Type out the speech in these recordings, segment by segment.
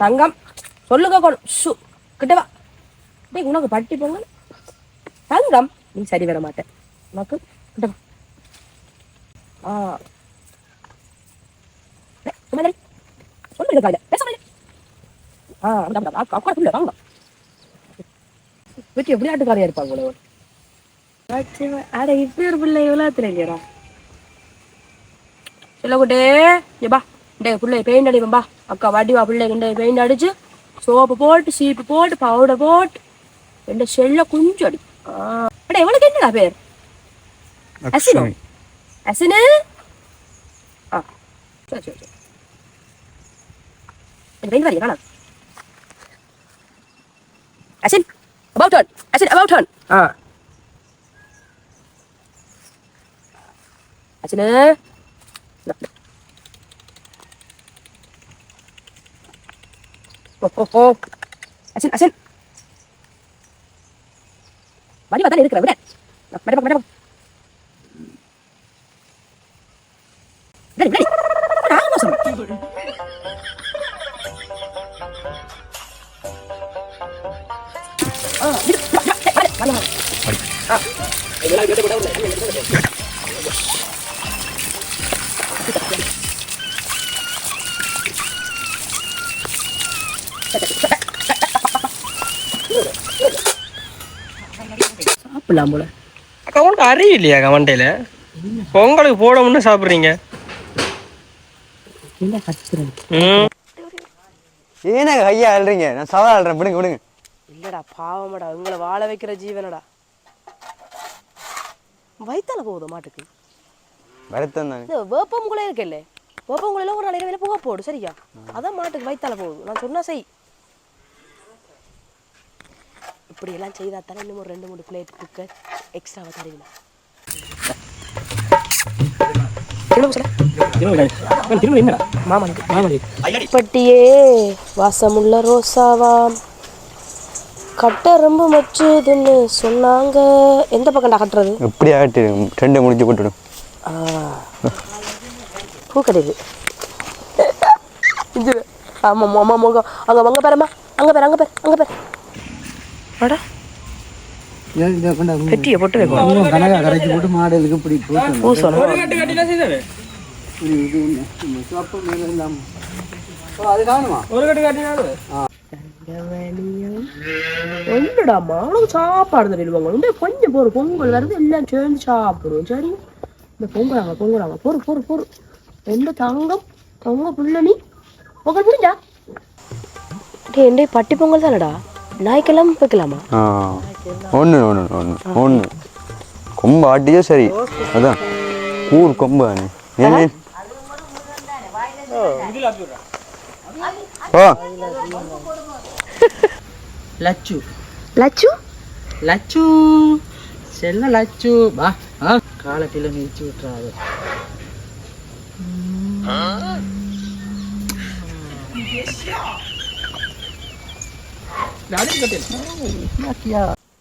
தங்கம். சொல்லுங்க கொடு ஷு கிட்ட வா. டேய் உனக்கு பட்டி பொங்கல்? தங்கம்? நீ சரி வர மாட்டேன் உனக்கு கிட்ட வா. ஆ. சொல்லுங்க காலையில பேச ஆ அக்கா புள்ள வாங்க வீட்டு விளையாட்டுக்காரியா இருப்பாங்க உங்களை அட இப்படி ஒரு பிள்ளை இவ்வளோத்துல இல்லையரா சொல்லக்கூட்டே ஏபா டே பிள்ளை பெயிண்ட் அடிப்பா அக்கா வடிவா பிள்ளை கிண்டே பெயிண்ட் அடிச்சு சோப்பு போட்டு சீப்பு போட்டு பவுடர் போட்டு ரெண்டு செல்ல குஞ்சு அடி. அடே எவனுக்கு என்னடா பேர்? அசினோ? அசினு? ஆ. சரி சரி சரி. எனக்கு பெயிண்ட் வரையா வேணாம் Asin about turn Asin about turn Asin ஓ ஓ ஓ அசின் அசின் வடிவா தானே இருக்கிற விட மேடம் மேடம் விட விட ஆமா சொல்லு ஆ சாப்பிடலாம் போல. அக்கா உனக்கு அறிவு இல்லையா மண்டையில? பொங்கலுக்கு போடணும்னு சாப்பிட்றீங்க. ஏனாங்க ஐயா அழுறீங்க நான் சவால் அழுறேன் விடுங்க விடுங்க. இல்லடா பாவமடா. உங்களை வாழ வைக்கிற ஜீவனடா. வயித்தால போகுது மாட்டுக்கு? வருத்தம் தானே. இந்த வேப்பங்குள்ள இருக்குல்ல வேப்பங்குள்ள ஒரு நாளைக்கு வேலை புகை போடு சரியா? அதான் மாட்டுக்கு வயித்தால போகுது. நான் சொன்னா செய். இப்படி எல்லாம் செய்தா தானே இன்னும் ஒரு ரெண்டு மூணு பிளேட் குக்கர் எக்ஸ்ட்ராவா தருவீங்க பட்டியே வாசமுள்ள ரோசாவாம் கட்டெரும்பு மச்சுதுன்னு சொன்னாங்க. எந்த பக்கம்டா கட்டுறது? எப்படி ஆகட்டு ரெண்டை முடிச்சு போட்டுடும் பூ கிடையாது இது. ஆமாம் ஆமாம் முகம் அங்கே அங்கே பேரம்மா அங்கே பேர் அங்கே பேர் அங்கே பேர். பெட்டியை போட்டு கணக்கா கரைச்சி போட்டு மாடு இதுக்கு இப்படி ஒன்றுடாம்மா அவனுக்கு சாப்பாடு தருவாங்க இந்த கொஞ்சம் பொறு பொங்கல் வருது எல்லாம் சேர்ந்து சாப்பிடுவோம் சரி இந்த பொங்கலாங்க பொங்கலாங்க பொறு பொறு பொறு எந்த தங்கம் தங்க புள்ள நீ பொங்கல் முடிஞ்சா டே பட்டி பொங்கல் தானடா நாய்க்கெல்லாம் வைக்கலாமா? ஆ ஒன்று ஒன்று ஒன்று ஒன்று கொம்பு ஆட்டியோ சரி. அதான். கூர் கொம்பு லச்சு. லச்சு? லச்சு. செல்ல லச்சு. வா ஆ. காலத்தில் மிதிச்சு விட்டுறாது.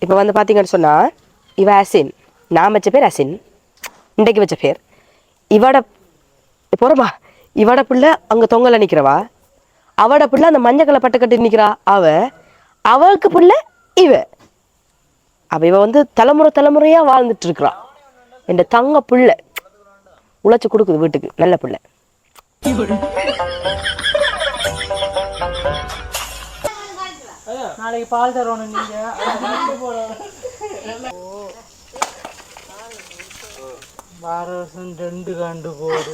இப்போ வந்து பார்த்தீங்கன்னு சொன்னா இவ அசின். நான் வச்ச பேர் அசின். இன்றைக்கு வச்ச பேர். இவட போறமா. இவட பிள்ளை அங்க தொங்கல நிக்கிறவா. அவட பிள்ளை அந்த மஞ்சள் கலர் பட்டு கட்டி நிக்கிறா. அவ அவளுக்கு பிள்ளை இவ. அவ இவ வந்து தலைமுறை தலைமுறையா வாழ்ந்துட்டு இருக்கிறா என் தங்க பிள்ளை. உழைச்சு கொடுக்குது வீட்டுக்கு நல்ல பிள்ளை. நாளைக்கு பால் தரணும் நீங்க. வார வருஷம் ரெண்டு கண்டு போடு.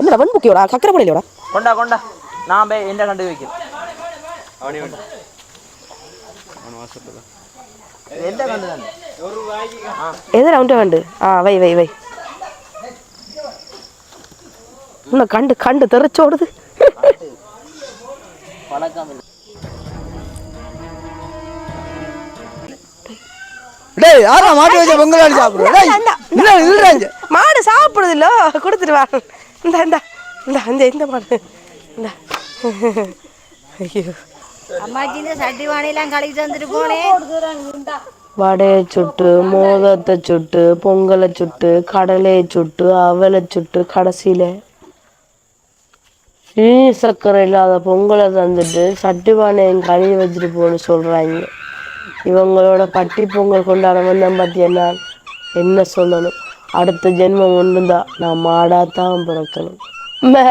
என்னடா வன்புக்கியோடா கக்கரை படையிலோடா கொண்டா கொண்டா. நான் போய் என்ன கண்டு வைக்கிறேன் எந்த கண்டு தானே. எது ரவுண்டு கண்டு ஆ வை வை வை. இன்னும் கண்டு கண்டு இல்லை டேய் யாரா மாட்டி வச்ச பொங்கல் அடி சாப்பிடுறோம் டேய் என்ன இல்லறாங்க மாடு சாப்பிடுது இல்ல கொடுத்துட்டு வா. இந்த இந்த இந்த இந்த இந்த மாடு. இந்த. ஐயோ. சட்டி வாணிலாம் போனேன் வடையை சுட்டு மோதத்தை சுட்டு பொங்கலை சுட்டு கடலையை சுட்டு அவலை சுட்டு கடைசியில சீனி சர்க்கரை இல்லாத பொங்கலை தந்துட்டு சட்டி பானையும் கழுவி வச்சுட்டு போன்னு சொல்றாங்க இவங்களோட பட்டி பொங்கல் கொண்டாட வந்தேன் பார்த்தியா என்ன சொல்லணும் அடுத்த ஜென்மம் ஒன்று தான் நான் மாடாத்தான் பிறக்கணும் மே